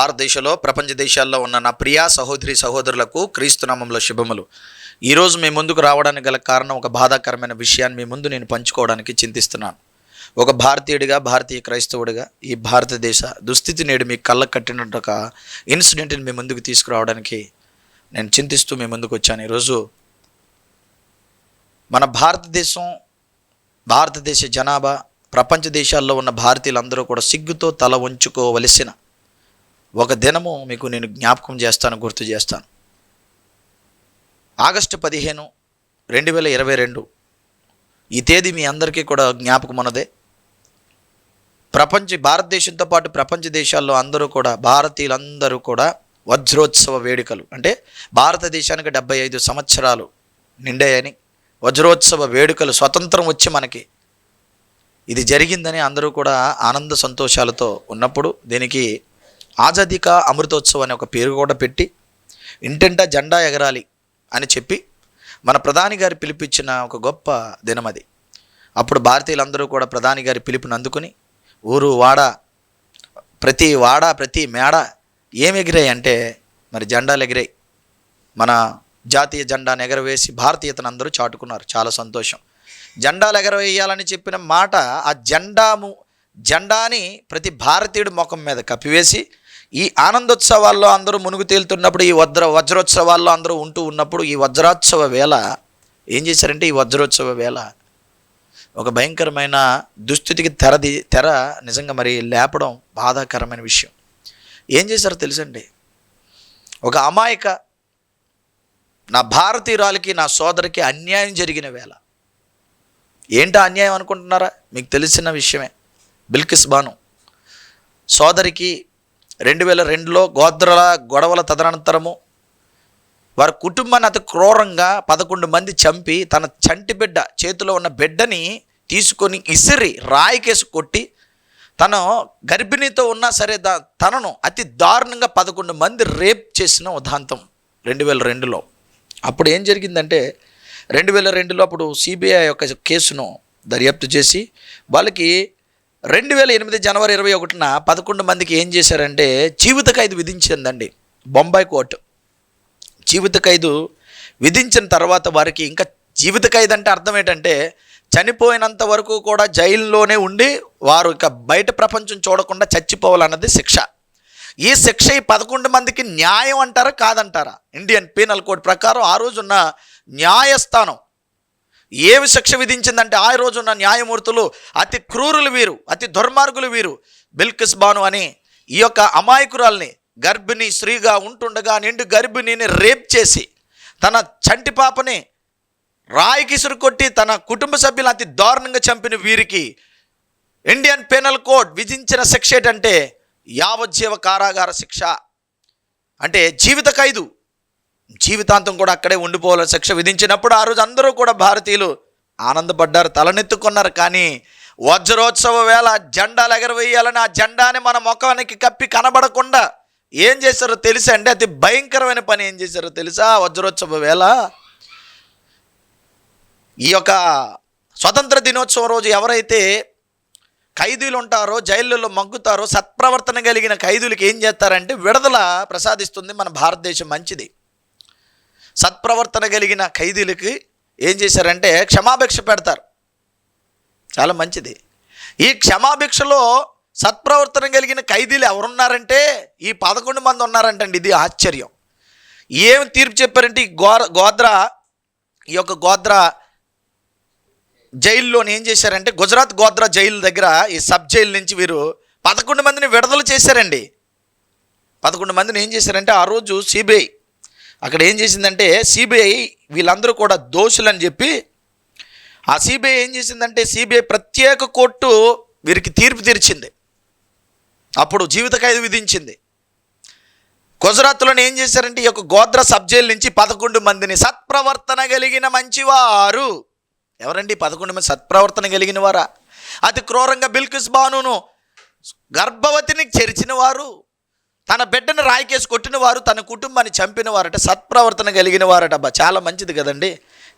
భారతదేశంలో ప్రపంచ దేశాల్లో ఉన్న నా ప్రియా సహోదరి సహోదరులకు క్రీస్తునామంలో శుభములు. ఈరోజు మీ ముందుకు రావడానికి గల కారణం ఒక బాధాకరమైన విషయాన్ని మీ ముందు నేను పంచుకోవడానికి చింతిస్తున్నాను. ఒక భారతీయుడిగా భారతీయ క్రైస్తవుడిగా ఈ భారతదేశ దుస్థితి నేడు మీ కళ్ళ కట్టినట్టు ఒక ఇన్సిడెంట్ని మీ ముందుకు తీసుకురావడానికి నేను చింతిస్తూ మీ ముందుకు వచ్చాను. ఈరోజు మన భారతదేశం భారతదేశ జనాభా ప్రపంచ దేశాల్లో ఉన్న భారతీయులందరూ కూడా సిగ్గుతో తల వంచుకోవలసిన ఒక దినము మీకు నేను జ్ఞాపకం చేస్తాను గుర్తు చేస్తాను. ఆగస్టు పదిహేను రెండు వేల ఇరవై రెండు. ఈ తేదీ మీ అందరికీ కూడా జ్ఞాపకం ఉన్నదే. ప్రపంచ భారతదేశంతో పాటు ప్రపంచ దేశాల్లో అందరూ కూడా భారతీయులందరూ కూడా వజ్రోత్సవ వేడుకలు. అంటే భారతదేశానికి డెబ్బై ఐదు సంవత్సరాలు నిండాయని వజ్రోత్సవ వేడుకలు స్వతంత్రం వచ్చి మనకి ఇది జరిగిందని అందరూ కూడా ఆనంద సంతోషాలతో ఉన్నప్పుడు దీనికి ఆజాదీ కా అమృతోత్సవ్ అనే ఒక పేరు కూడా పెట్టి ఇంటింటా జెండా ఎగరాలి అని చెప్పి మన ప్రధాని గారి పిలిపించిన ఒక గొప్ప దినం అది. అప్పుడు భారతీయులందరూ కూడా ప్రధాని గారి పిలుపుని అందుకుని ఊరు వాడ ప్రతి వాడ ప్రతి మేడ ఏం ఎగిరాయి అంటే మరి జెండాలు ఎగిరాయి. మన జాతీయ జెండాను ఎగరవేసి భారతీయతను అందరూ చాటుకున్నారు. చాలా సంతోషం. జెండాలు ఎగరవేయాలని చెప్పిన మాట ఆ జెండాము జెండాని ప్రతి భారతీయుడి ముఖం మీద కప్పివేసి ఈ ఆనందోత్సవాల్లో అందరూ మునుగు తేలుతున్నప్పుడు ఈ వజ్ర వజ్రోత్సవాల్లో అందరూ ఉంటూ ఉన్నప్పుడు ఈ వజ్రోత్సవ వేళ ఏం చేశారంటే ఈ వజ్రోత్సవ వేళ ఒక భయంకరమైన దుస్థితికి తెరది తెర నిజంగా మరి లేపడం బాధాకరమైన విషయం. ఏం చేశారో తెలుసండి? ఒక అమాయక నా భారతీయురాలకి నా సోదరికి అన్యాయం జరిగిన వేళ. ఏంటో అన్యాయం అనుకుంటున్నారా? మీకు తెలిసిన విషయమే. బిల్కిస్ బాను. సోదరికి రెండు వేల రెండులో గోద్రల గొడవల తదనంతరము వారి కుటుంబాన్ని అతి క్రూరంగా పదకొండు మంది చంపి తన చంటి బిడ్డ చేతిలో ఉన్న బిడ్డని తీసుకొని ఇసిరి రాయికేసి కొట్టి తను గర్భిణీతో ఉన్నా సరే దా తనను అతి దారుణంగా పదకొండు మంది రేప్ చేసిన ఉదాంతం రెండు వేల రెండులో. అప్పుడు ఏం జరిగిందంటే రెండు వేల రెండులో అప్పుడు సిబిఐ యొక్క కేసును దర్యాప్తు చేసి వాళ్ళకి రెండు వేల ఎనిమిది జనవరి ఇరవై ఒకటిన పదకొండు మందికి ఏం చేశారంటే జీవిత ఖైదు విధించిందండి. బొంబాయి కోర్టు. జీవిత ఖైదు విధించిన తర్వాత వారికి ఇంకా జీవిత ఖైదు అంటే అర్థం ఏంటంటే చనిపోయినంత వరకు కూడా జైల్లోనే ఉండి వారు ఇక బయట ప్రపంచం చూడకుండా చచ్చిపోవాలన్నది శిక్ష. ఈ శిక్ష ఈ పదకొండు మందికి న్యాయం అంటారా కాదంటారా? ఇండియన్ పీనల్ కోడ్ ప్రకారం ఆ రోజున్న న్యాయస్థానం ఏమి శిక్ష విధించిందంటే ఆ రోజున్న న్యాయమూర్తులు అతి క్రూరులు వీరు అతి దుర్మార్గులు వీరు. బిల్కిస్ బాను అని ఈ యొక్క అమాయకురాల్ని గర్భిణి స్త్రీగా ఉంటుండగా నిండు గర్భిణిని రేప్ చేసి తన చంటి పాపని రాయికి కొట్టి తన కుటుంబ సభ్యులు అతి దారుణంగా చంపిన వీరికి ఇండియన్ పెనల్ కోడ్ విధించిన శిక్ష ఏంటంటే యావజ్జీవ కారాగార శిక్ష. అంటే జీవిత ఖైదు. జీవితాంతం కూడా అక్కడే ఉండిపోవాలని శిక్ష విధించినప్పుడు ఆ రోజు అందరూ కూడా భారతీయులు ఆనందపడ్డారు తలనెత్తుకున్నారు. కానీ వజ్రోత్సవ వేళ జెండాలు ఎగరవేయాలని ఆ జెండాని మన ముఖానికి కప్పి కనబడకుండా ఏం చేశారో తెలుసా అంటే అతి భయంకరమైన పని ఏం చేశారో తెలుసా? వజ్రోత్సవ వేళ ఈ యొక్క స్వతంత్ర దినోత్సవం రోజు ఎవరైతే ఖైదీలు ఉంటారో జైళ్ళలో మగ్గుతారో సత్ప్రవర్తన కలిగిన ఖైదీలకు ఏం చేస్తారంటే విడుదల ప్రసాదిస్తుంది మన భారతదేశం మంచిది. సత్ప్రవర్తన కలిగిన ఖైదీలకి ఏం చేశారంటే క్షమాభిక్ష పెడతారు. చాలా మంచిది. ఈ క్షమాభిక్షలో సత్ప్రవర్తన కలిగిన ఖైదీలు ఎవరున్నారంటే ఈ పదకొండు మంది ఉన్నారంటండి. ఇది ఆశ్చర్యం. ఏం తీర్పు చెప్పారంటే ఈ గో గోద్రా ఈ యొక్క గోద్రా జైల్లోని ఏం చేశారంటే గుజరాత్ గోద్రా జైలు దగ్గర ఈ సబ్ జైలు నుంచి వీరు పదకొండు మందిని విడుదల చేశారండి. పదకొండు మందిని ఏం చేశారంటే ఆ రోజు సిబిఐ అక్కడ ఏం చేసిందంటే సిబిఐ వీళ్ళందరూ కూడా దోషులని చెప్పి ఆ సిబిఐ ఏం చేసిందంటే సిబిఐ ప్రత్యేక కోర్టు వీరికి తీర్పు తీర్చింది. అప్పుడు జీవిత ఖైదు విధించింది. గుజరాత్లోనే ఏం చేశారంటే ఈ యొక్క గోద్ర సబ్జైల్ నుంచి పదకొండు మందిని సత్ప్రవర్తన కలిగిన మంచివారు. ఎవరండి? పదకొండు మంది సత్ప్రవర్తన కలిగిన వారా? అతి క్రూరంగా బిల్కిస్ బానును గర్భవతిని చెరిచిన వారు. తన బిడ్డను రాయికేసి కొట్టిన వారు తన కుటుంబాన్ని చంపిన వారట సత్ప్రవర్తన కలిగిన వారట అబ్బా చాలా మంచిది కదండి.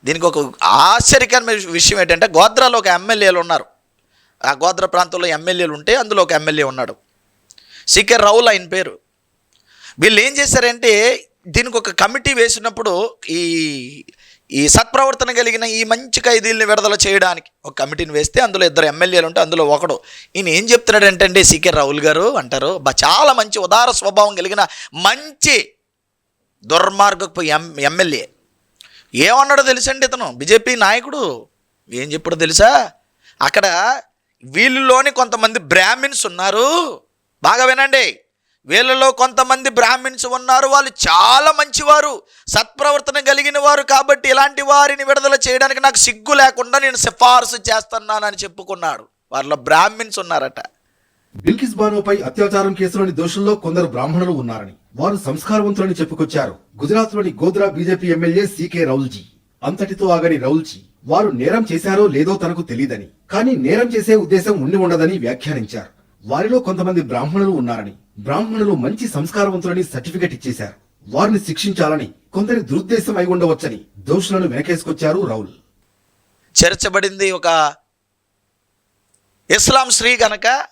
దీనికి ఒక ఆశ్చర్యకరమైన విషయం ఏంటంటే గోద్రాలో ఒక ఎమ్మెల్యేలు ఉన్నారు. ఆ గోద్ర ప్రాంతంలో ఎమ్మెల్యేలు ఉంటే అందులో ఒక ఎమ్మెల్యే ఉన్నాడు. సికే రౌల్ ఆయన పేరు. వీళ్ళు ఏం చేశారంటే దీనికి ఒక కమిటీ వేసినప్పుడు ఈ ఈ సత్ప్రవర్తన కలిగిన ఈ మంచి ఖైదీల్ని విడుదల చేయడానికి ఒక కమిటీని వేస్తే అందులో ఇద్దరు ఎమ్మెల్యేలు ఉంటే అందులో ఒకడు. ఈయన ఏం చెప్తున్నాడంటే అండి సికే రాహుల్ గారు అంటారు చాలా మంచి ఉదార స్వభావం కలిగిన మంచి దుర్మార్గపు ఎం ఎమ్మెల్యే. ఏమన్నాడో తెలుసండి ఇతను? బీజేపీ నాయకుడు. ఏం చెప్పాడో తెలుసా? అక్కడ వీళ్ళలోని కొంతమంది బ్రాహ్మిన్స్ ఉన్నారు. బాగా వినండి. వీళ్ళలో కొంతమంది బ్రాహ్మిన్స్ ఉన్నారు వాళ్ళు చాలా మంచివారు సత్ప్రవర్తన కలిగిన వారు కాబట్టి ఇలాంటి వారిని విడుదల చేయడానికి నాకు సిగ్గు లేకుండా నేను సిఫార్సు చేస్తున్నానని చెప్పుకున్నాడు. వారిలో బ్రాహ్మిన్స్ ఉన్నారట. బిల్కిస్ బానోపై అత్యాచారం కేసులోని దోషుల్లో కొందరు బ్రాహ్మణులు ఉన్నారని వారు సంస్కారవంతులని చెప్పుకొచ్చారు. గుజరాత్లోని Godhra BJP MLA CK Raulji. అంతటితో ఆగని రౌల్జీ వారు నేరం చేశారో లేదో తనకు తెలియదని కానీ నేరం చేసే ఉద్దేశం ఉండి ఉండదని వ్యాఖ్యానించారు. వారిలో కొంతమంది బ్రాహ్మణులు ఉన్నారని బ్రాహ్మణులు మంచి సంస్కారవంతులని సర్టిఫికెట్ ఇచ్చేశారు. వారిని శిక్షించాలని కొందరి దురుద్దేశం అయి ఉండవచ్చని దోషులను వెనకేసుకొచ్చారు రౌల్. చేర్చబడింది ఒక ఇస్లాం స్త్రీ కనుక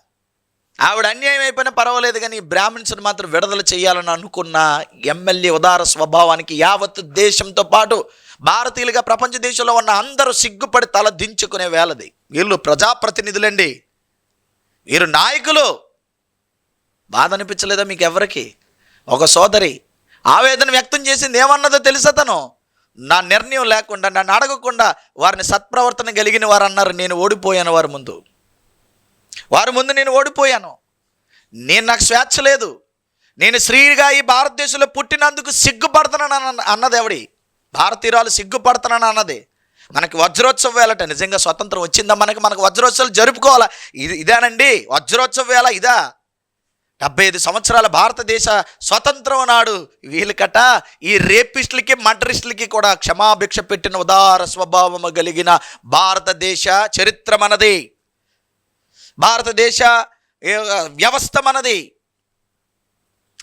ఆవిడ అన్యాయం అయిపోయినా పర్వాలేదు కానీ ఈ బ్రాహ్మిన్స్ని మాత్రం విడుదల చేయాలని అనుకున్న ఎమ్మెల్యే ఉదార స్వభావానికి యావత్ దేశంతో పాటు భారతీయులుగా ప్రపంచ దేశంలో ఉన్న అందరూ సిగ్గుపడి తల దించుకునే వేలది వీళ్ళు ప్రజాప్రతినిధులండి. వీరు నాయకులు. బాధ అనిపించలేదా మీకు ఎవరికి ఒక సోదరి ఆవేదన వ్యక్తం చేసింది ఏమన్నదో తెలుసా తను? నా నిర్ణయం లేకుండా నన్ను అడగకుండా వారిని సత్ప్రవర్తన కలిగిన వారు అన్నారు నేను ఓడిపోయాను వారి ముందు. వారి ముందు నేను ఓడిపోయాను. నేను నాకు స్వేచ్ఛ లేదు. నేను స్త్రీగా ఈ భారతదేశంలో పుట్టినందుకు సిగ్గుపడుతున్నాను అన్నది ఎవడి? భారతీయురాలు సిగ్గుపడుతున్నాను అన్నది. మనకి వజ్రోత్సవ వేలట నిజంగా స్వతంత్రం వచ్చిందా? మనకి మనకు వజ్రోత్సవాలు జరుపుకోవాలా? ఇది ఇదేనండి. వజ్రోత్సవ వేళ ఇదా? డెబ్బై ఐదు సంవత్సరాల భారతదేశ స్వతంత్రం నాడు వీళ్ళకట ఈ రేపిస్టులకి మర్డరిస్టులకి కూడా క్షమాభిక్ష పెట్టిన ఉదార స్వభావము కలిగిన భారతదేశ చరిత్ర మనది భారతదేశ వ్యవస్థ మనది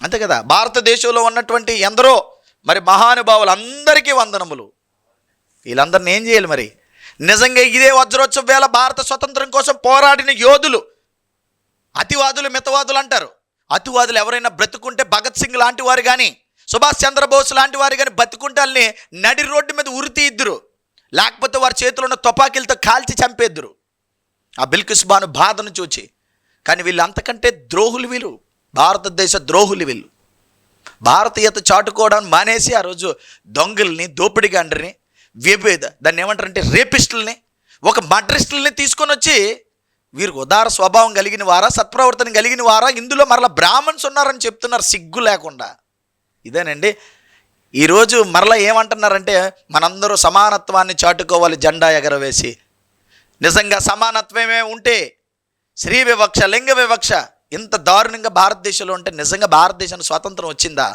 అంతే కదా? భారతదేశంలో ఉన్నటువంటి ఎందరో మరి మహానుభావులు అందరికీ వందనములు. వీళ్ళందరిని ఏం చేయాలి మరి? నిజంగా ఇదే వజ్రోత్సవ వేళ భారత స్వతంత్రం కోసం పోరాడిన యోధులు అతివాదులు మితవాదులు అంటారు. అతివాదులు ఎవరైనా బ్రతుకుంటే భగత్ సింగ్ లాంటి వారు కానీ సుభాష్ చంద్రబోస్ లాంటి వారు కానీ బతుకుంటే నడి రోడ్డు మీద ఉరితి ఇద్దరు. లేకపోతే వారి చేతిలో ఉన్న తుపాకీలతో కాల్చి చంపేద్దరు. ఆ బిల్కిస్ బాను బాధను చూచి కానీ వీళ్ళు అంతకంటే ద్రోహులు వీళ్ళు. భారతదేశ ద్రోహులు వీళ్ళు. భారతీయత చాటుకోవడం మానేసి ఆ రోజు దొంగల్ని దోపిడిగాండ్రిని వేపేద దాన్ని ఏమంటారంటే రేపిస్టుల్ని ఒక మడ్రిస్టుల్ని తీసుకొని వచ్చి వీరికి ఉదార స్వభావం కలిగిన వారా సత్ప్రవర్తన కలిగిన వారా ఇందులో మరలా బ్రాహ్మణ్స్ ఉన్నారని చెప్తున్నారు సిగ్గు లేకుండా. ఇదేనండి ఈరోజు మరలా ఏమంటున్నారంటే మనందరూ సమానత్వాన్ని చాటుకోవాలి జెండా ఎగరవేసి. నిజంగా సమానత్వమే ఉంటే స్త్రీ వివక్ష లింగ వివక్ష ఇంత దారుణంగా భారతదేశంలో ఉంటే నిజంగా భారతదేశానికి స్వాతంత్రం వచ్చిందా?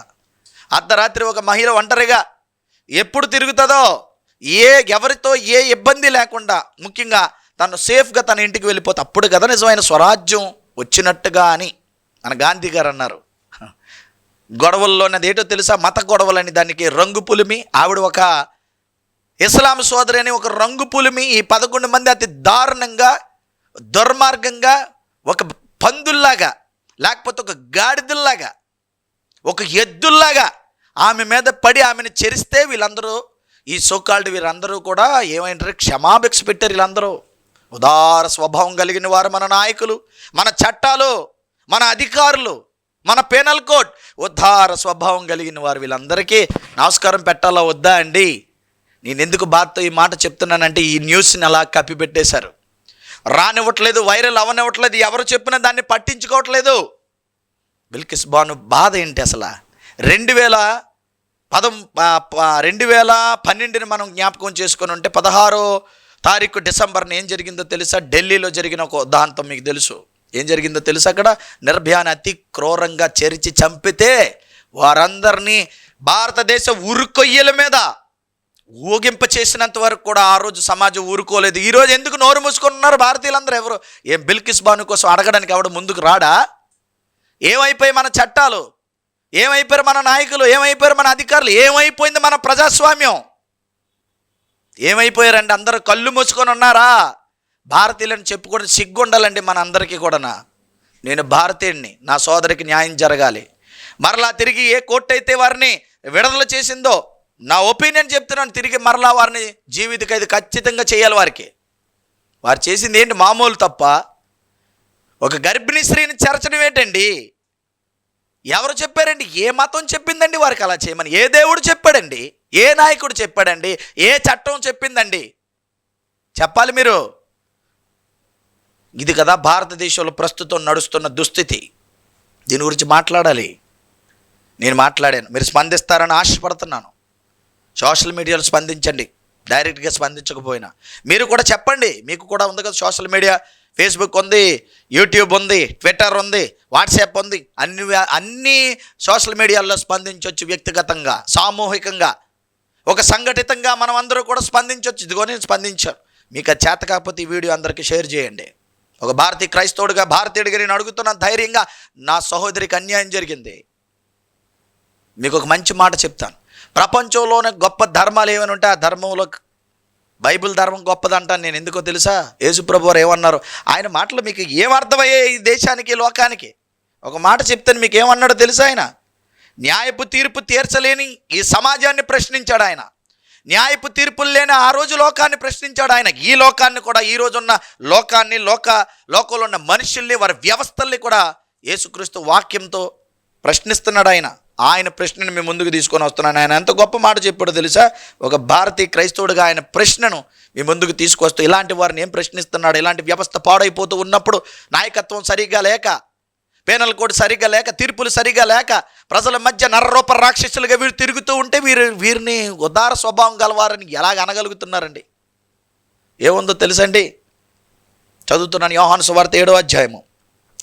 అర్ధరాత్రి ఒక మహిళ ఒంటరిగా ఎప్పుడు తిరుగుతుందో ఏ ఎవరితో ఏ ఇబ్బంది లేకుండా ముఖ్యంగా తను సేఫ్గా తన ఇంటికి వెళ్ళిపోతే అప్పుడు కదా నిజమైన స్వరాజ్యం వచ్చినట్టుగా అని మన గాంధీ గారు అన్నారు. గొడవల్లో అదేటో తెలుసా? మత గొడవలని దానికి రంగు పులిమి. ఆవిడ ఒక ఇస్లాం సోదరి అని ఒక రంగు పులిమి. ఈ పదకొండు మంది అతి దారుణంగా దుర్మార్గంగా ఒక పందుల్లాగా లేకపోతే ఒక గాడిదల్లాగా ఒక ఎద్దుల్లాగా ఆమె మీద పడి ఆమెను చెరిస్తే వీళ్ళందరూ ఈ సోకాల్డ్ వీరందరూ కూడా ఏమైంటారు క్షమాభిక్ష పెట్టారు వీళ్ళందరూ. ఉదార స్వభావం కలిగిన వారు మన నాయకులు మన చట్టాలు మన అధికారులు మన పెనల్ కోడ్. ఉద్ధార స్వభావం కలిగిన వారు వీళ్ళందరికీ నమస్కారం పెట్టాలా వద్దా అండి? నేను ఎందుకు బాధతో ఈ మాట చెప్తున్నానంటే ఈ న్యూస్ని అలా కప్పిపెట్టేశారు రానివ్వట్లేదు వైరల్ అవనివ్వట్లేదు ఎవరు చెప్పినా దాన్ని పట్టించుకోవట్లేదు. బిల్కిస్ బాను బాధ ఏంటి అసలు? రెండు వేల పదం రెండు వేల పన్నెండుని మనం జ్ఞాపకం చేసుకొని ఉంటే పదహారో తారీఖు డిసెంబర్ని ఏం జరిగిందో తెలుసా? ఢిల్లీలో జరిగిన ఒక ఉదాంతం మీకు తెలుసు. ఏం జరిగిందో తెలుసు అక్కడ? నిర్భయాన్ని అతి క్రూరంగా చెరిచి చంపితే వారందరినీ భారతదేశ ఉరుకొయ్యల మీద ఊగింప చేసినంత వరకు కూడా ఆ రోజు సమాజం ఊరుకోలేదు. ఈరోజు ఎందుకు నోరు మూసుకుంటున్నారు ఉన్నారు భారతీయులందరూ? ఎవరు? ఏం బిల్కిస్ బాను కోసం అడగడానికి ఎవడు ముందుకు రాడా? ఏమైపోయి మన చట్టాలు? ఏమైపోయారు మన నాయకులు? ఏమైపోయారు మన అధికారులు? ఏమైపోయింది మన ప్రజాస్వామ్యం? ఏమైపోయారండి? అందరూ కళ్ళు మూసుకొని ఉన్నారా? భారతీయులను చెప్పుకొని సిగ్గుండాలండి మన అందరికీ కూడానా. నేను భారతీయుడిని నా సోదరికి న్యాయం జరగాలి. మరలా తిరిగి ఏ కోర్టు అయితే వారిని విడుదల చేసిందో నా ఒపీనియన్ చెప్తున్నాను తిరిగి మరలా వారిని జీవిత ఖైదు ఖచ్చితంగా చేయాలి వారికి. వారు చేసింది ఏంటి? మామూలు తప్ప. ఒక గర్భిణీ స్త్రీని చేర్చడం ఏంటండి? ఎవరు చెప్పారండి? ఏ మతం చెప్పిందండి వారికి అలా చేయమని? ఏ దేవుడు చెప్పాడండి? ఏ నాయకుడు చెప్పాడండి? ఏ చట్టం చెప్పిందండి? చెప్పాలి మీరు. ఇది కదా భారతదేశంలో ప్రస్తుతం నడుస్తున్న దుస్థితి. దీని గురించి మాట్లాడాలి. నేను మాట్లాడాను. మీరు స్పందిస్తారని ఆశపడుతున్నాను. సోషల్ మీడియాలో స్పందించండి. డైరెక్ట్గా స్పందించకపోయినా. మీరు కూడా చెప్పండి. మీకు కూడా ఉంది కదా సోషల్ మీడియా. ఫేస్బుక్ ఉంది యూట్యూబ్ ఉంది ట్విట్టర్ ఉంది వాట్సాప్ ఉంది. అన్ని అన్ని సోషల్ మీడియాల్లో స్పందించవచ్చు వ్యక్తిగతంగా సామూహికంగా. ఒక సంఘటితంగా మనం అందరూ కూడా స్పందించవచ్చు ఇదిగో నేను స్పందించాను. మీకు అది చేత కాకపోతే ఈ వీడియో అందరికీ షేర్ చేయండి. ఒక భారతీయ క్రైస్తవుడిగా భారతీయుడిగా నేను అడుగుతున్న ధైర్యంగా నా సహోదరికి అన్యాయం జరిగింది. మీకు ఒక మంచి మాట చెప్తాను. ప్రపంచంలోనే గొప్ప ధర్మాలు ఏమైనా ఉంటే ఆ ధర్మంలో బైబిల్ ధర్మం గొప్పదంటాను. నేను ఎందుకో తెలుసా? యేసుప్రభు వారు ఏమన్నారు? ఆయన మాటలు మీకు ఏమర్థమయ్యాయి ఈ దేశానికి లోకానికి? ఒక మాట చెప్తాను మీకు ఏమన్నాడో తెలుసా ఆయన? న్యాయపు తీర్పు తీర్చలేని ఈ సమాజాన్ని ప్రశ్నించాడు ఆయన. న్యాయపు తీర్పులు లేని ఆ రోజు లోకాన్ని ప్రశ్నించాడు ఆయన. ఈ లోకాన్ని కూడా ఈ రోజున్న లోకాన్ని లోక లోకంలో ఉన్న మనుషుల్ని వారి వ్యవస్థల్ని కూడా యేసుక్రీస్తు వాక్యంతో ప్రశ్నిస్తున్నాడు ఆయన. ఆయన ప్రశ్నను మీ ముందుకు తీసుకొని వస్తున్నాను. ఆయన ఎంత గొప్ప మాట చెప్పాడో తెలుసా? ఒక భారతీయ క్రైస్తవుడిగా ఆయన ప్రశ్నను మీ ముందుకు తీసుకొస్తూ ఇలాంటి వారిని ఏం ప్రశ్నిస్తున్నాడు? ఇలాంటి వ్యవస్థ పాడైపోతూ ఉన్నప్పుడు నాయకత్వం సరిగ్గా లేక పేనల్ కోడ్ సరిగా లేక తీర్పులు సరిగా లేక ప్రజల మధ్య నర్రూప రాక్షసులుగా వీరు తిరుగుతూ ఉంటే వీరు వీరిని ఉదార స్వభావం గలవారని ఎలాగ అనగలుగుతున్నారండి? ఏముందో తెలుసండి? చదువుతున్నాను యోహాను సువార్త ఏడో అధ్యాయము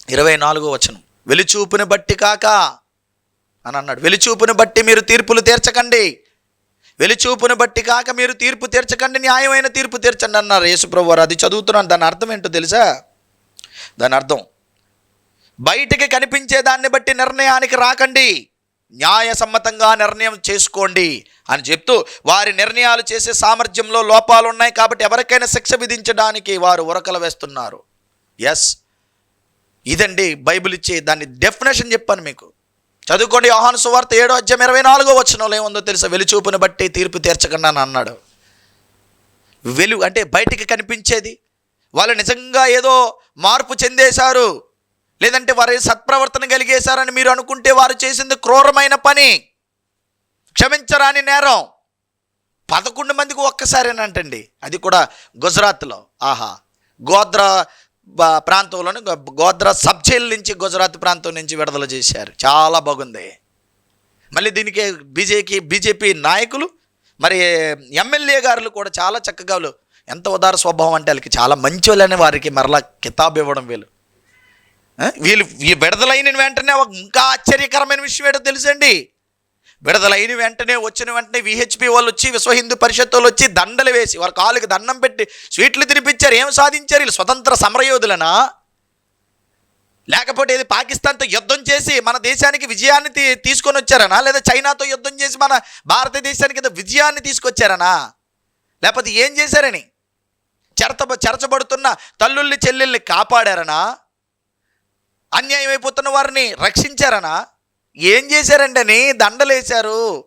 ఇరవై నాలుగో వచనం. వెలిచూపుని బట్టి కాక అని అన్నాడు. వెలిచూపుని బట్టి మీరు తీర్పులు తీర్చకండి. వెలిచూపుని బట్టి కాక మీరు తీర్పు తీర్చకండి న్యాయమైన తీర్పు తీర్చండి అన్నారు యేసుప్రభు వారు అది చదువుతున్నాను. దాని అర్థం ఏంటో తెలుసా? దాని అర్థం బయటికి కనిపించే దాన్ని బట్టి నిర్ణయానికి రాకండి. న్యాయసమ్మతంగా నిర్ణయం చేసుకోండి అని చెప్తూ వారి నిర్ణయాలు చేసే సామర్థ్యంలో లోపాలు ఉన్నాయి కాబట్టి ఎవరికైనా శిక్ష విధించడానికి వారు ఉరకలు వేస్తున్నారు. ఎస్ ఇదండి బైబిల్ ఇచ్చే దాన్ని డెఫినేషన్ చెప్పాను మీకు. చదువుకోండి యోహాను సువార్త ఏడో అధ్యాయం ఇరవై నాలుగో వచనంలో ఏముందో తెలుసా? వెలుచూపుని బట్టి తీర్పు తీర్చకుండా అని అన్నాడు. వెలు అంటే బయటికి కనిపించేది. వాళ్ళు నిజంగా ఏదో మార్పు చెందేశారు. లేదంటే వారి సత్ప్రవర్తన కలిగేశారని మీరు అనుకుంటే వారు చేసింది క్రూరమైన పని. క్షమించరాని నేరం. పదకొండు మందికి ఒక్కసారేనంటండి అది కూడా గుజరాత్లో. ఆహా. గోద్రా ప్రాంతంలోని గోద్ర గోద్రా సబ్ జైల్ నుంచి గుజరాత్ ప్రాంతం నుంచి విడుదల చేశారు. చాలా బాగుంది. మళ్ళీ దీనికి బీజేపీ బీజేపీ నాయకులు మరి ఎమ్మెల్యే గారులు కూడా చాలా చక్కగా ఎంత ఉదార స్వభావం అంటే వాళ్ళకి చాలా మంచి వాళ్ళని వారికి మరలా కితాబ్ ఇవ్వడం వీళ్ళు. వీళ్ళు ఈ విడుదలైన వెంటనే ఒక ఇంకా ఆశ్చర్యకరమైన విషయం ఏంటో తెలుసండి? విడుదలైన వెంటనే వచ్చిన వెంటనే విహెచ్పి వాళ్ళు వచ్చి విశ్వ హిందూ పరిషత్ వాళ్ళు వచ్చి దండలు వేసి వారి కాళ్ళకి దండం పెట్టి స్వీట్లు తినిపించారు. ఏం సాధించారు వీళ్ళు? స్వతంత్ర సమరయోధులనా? లేకపోతే ఇది పాకిస్తాన్తో యుద్ధం చేసి మన దేశానికి విజయాన్ని తీ తీసుకొని వచ్చారనా? లేదా చైనాతో యుద్ధం చేసి మన భారతదేశానికి ఏదో విజయాన్ని తీసుకొచ్చారనా? లేకపోతే ఏం చేశారని? చెరత చెరచబడుతున్న తల్లుల్ని చెల్లెల్ని కాపాడారనా? అన్యాయం అయిపోతున్న వారిని రక్షించారనా? ఏం చేశారండి అని దండలేశారు.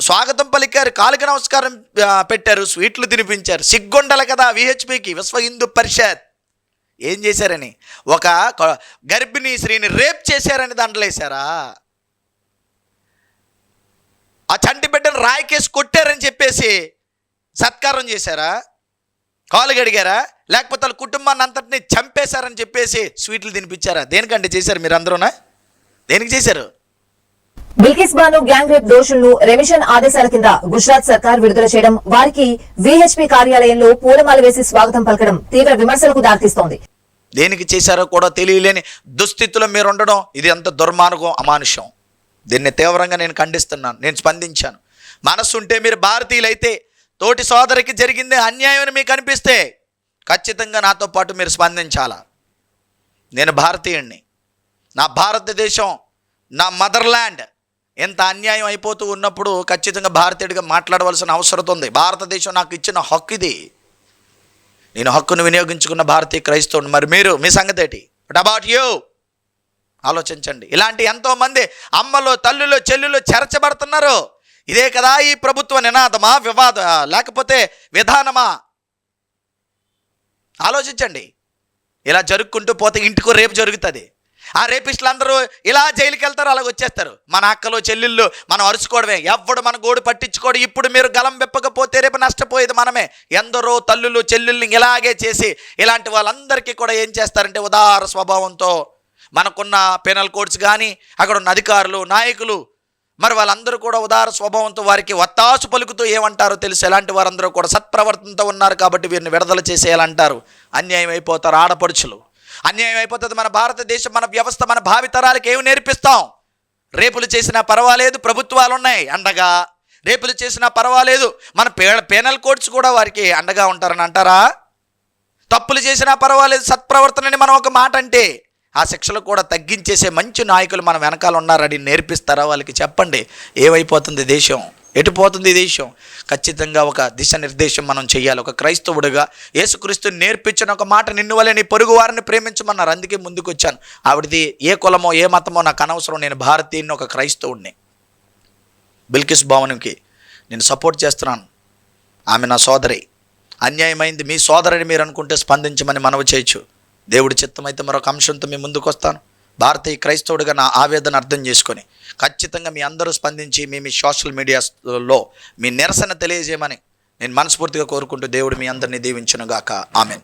స్వాగతం పలికారు కాలిక నమస్కారం పెట్టారు స్వీట్లు తినిపించారు. సిగ్గుండాలి కదా విహెచ్పికి విశ్వ హిందూ పరిషత్. ఏం చేశారని? ఒక గర్భిణీ స్త్రీని రేప్ చేశారని దండలేశారా? ఆ చంటి బిడ్డను రాయికేసి కొట్టారని చెప్పేసి సత్కారం చేశారా? కాలు గడిగారా లేకపోతే వాళ్ళ కుటుంబాన్ని అంతటిని చంపేశారని చెప్పేసి స్వీట్లు తినిపించారా? దేనికంటే చేశారు మీరు అందరూనా దేనికి చేశారు? బిల్కిస్ బాను గ్యాంగ్ రేప్ దోషులను రెమిషన్ ఆదేశాల కింద గుజరాత్ సర్కార్ విడుదల చేయడం వారికి విహెచ్పి కార్యాలయంలో పూలమాల వేసి స్వాగతం పలకడం తీవ్ర విమర్శలకు దారితీస్తోంది. దేనికి చేశారో కూడా తెలియలేని దుస్థితిలో మీరు ఉండడం ఇది ఎంత దుర్మార్గం అమానుషం. దీన్ని తీవ్రంగా నేను ఖండిస్తున్నాను నేను స్పందించాను. మనస్సు ఉంటే మీరు భారతీయులైతే తోటి సోదరికి జరిగింది అన్యాయం అని మీకు అనిపిస్తే ఖచ్చితంగా నాతో పాటు మీరు స్పందించాలా? నేను భారతీయుణ్ణి. నా భారతదేశం నా మదర్ల్యాండ్ ఎంత అన్యాయం అయిపోతూ ఉన్నప్పుడు ఖచ్చితంగా భారతీయుడిగా మాట్లాడవలసిన అవసరం ఉంది. భారతదేశం నాకు ఇచ్చిన హక్కు ఇది. నేను హక్కును వినియోగించుకున్న భారతీయ క్రైస్తవుని. మరి మీరు మీ సంగతి ఏంటి? బట్ అబౌట్ యూ ఆలోచించండి. ఇలాంటి ఎంతోమంది అమ్మలు తల్లులు చెల్లెలు చెరచబడుతున్నారు. ఇదే కదా ఈ ప్రభుత్వ నినాదమా వివాద లేకపోతే విధానమా? ఆలోచించండి. ఇలా జరుపుకుంటూ పోతే ఇంటికో రేపు జరుగుతుంది. ఆ రేపిస్టులు అందరూ ఇలా జైలుకి వెళ్తారు అలాగ వచ్చేస్తారు. మన అక్కలు చెల్లెళ్ళు మనం అరుచుకోవడమే. ఎవ్వడు మన గోడు పట్టించుకోడు. ఇప్పుడు మీరు గలం విప్పకపోతే రేపు నష్టపోయేది మనమే. ఎందరో తల్లులు చెల్లెళ్ళని ఇలాగే చేసి ఇలాంటి వాళ్ళందరికీ కూడా ఏం చేస్తారంటే ఉదార స్వభావంతో మనకున్న పెనల్ కోడ్స్ కానీ అక్కడ ఉన్న అధికారులు నాయకులు మరి వాళ్ళందరూ కూడా ఉదార స్వభావంతో వారికి వత్తాసు పలుకుతూ ఏమంటారో తెలుసు. ఎలాంటి వారందరూ కూడా సత్ప్రవర్తనతో ఉన్నారు కాబట్టి వీరిని విడుదల చేసేయాలంటారు. అన్యాయం అయిపోతారు ఆడపడుచులు. అన్యాయం అయిపోతుంది మన భారతదేశం మన వ్యవస్థ మన భావితరాలకు ఏమి నేర్పిస్తాం? రేపులు చేసినా పర్వాలేదు ప్రభుత్వాలు ఉన్నాయి అండగా. రేపులు చేసినా పర్వాలేదు మన పే పేనల్ కోడ్స్ కూడా వారికి అండగా ఉంటారని అంటారా? తప్పులు చేసినా పర్వాలేదు సత్ప్రవర్తనని మనం ఒక మాట అంటే ఆ శిక్షలు కూడా తగ్గించేసే మంచి నాయకులు మన వెనకాల ఉన్నారని నేర్పిస్తారా వాళ్ళకి చెప్పండి. ఏమైపోతుంది దేశం? ఎటు పోతుంది దేశం? ఖచ్చితంగా ఒక దిశానిర్దేశం మనం చేయాలి ఒక క్రైస్తవుడుగా యేసుక్రీస్తు నేర్పించిన ఒక మాట నిన్ను వల్లే నీ పొరుగు వారిని ప్రేమించమన్నారు. అందుకే ముందుకు వచ్చాను ఆవిడది ఏ కులమో ఏ మతమో నాకు అనవసరం. నేను భారతీయుని ఒక క్రైస్తవుడిని. బిల్కిస్ భవన్కి నేను సపోర్ట్ చేస్తున్నాను. ఆమె నా సోదరి. అన్యాయమైంది మీ సోదరిని మీరు అనుకుంటే స్పందించమని మనవి చేయొచ్చు. దేవుడి చిత్తమైతే మరొక అంశంతో మీ ముందుకు వస్తాను. భారతీయ క్రైస్తవుడిగా నా ఆవేదన అర్థం చేసుకొని ఖచ్చితంగా మీ అందరూ స్పందించి మీ మీ సోషల్ మీడియాలో మీ నిరసన తెలియజేయమని నేను మనస్ఫూర్తిగా కోరుకుంటూ దేవుడు మీ అందరినీ దీవించునుగాక. ఆమెన్.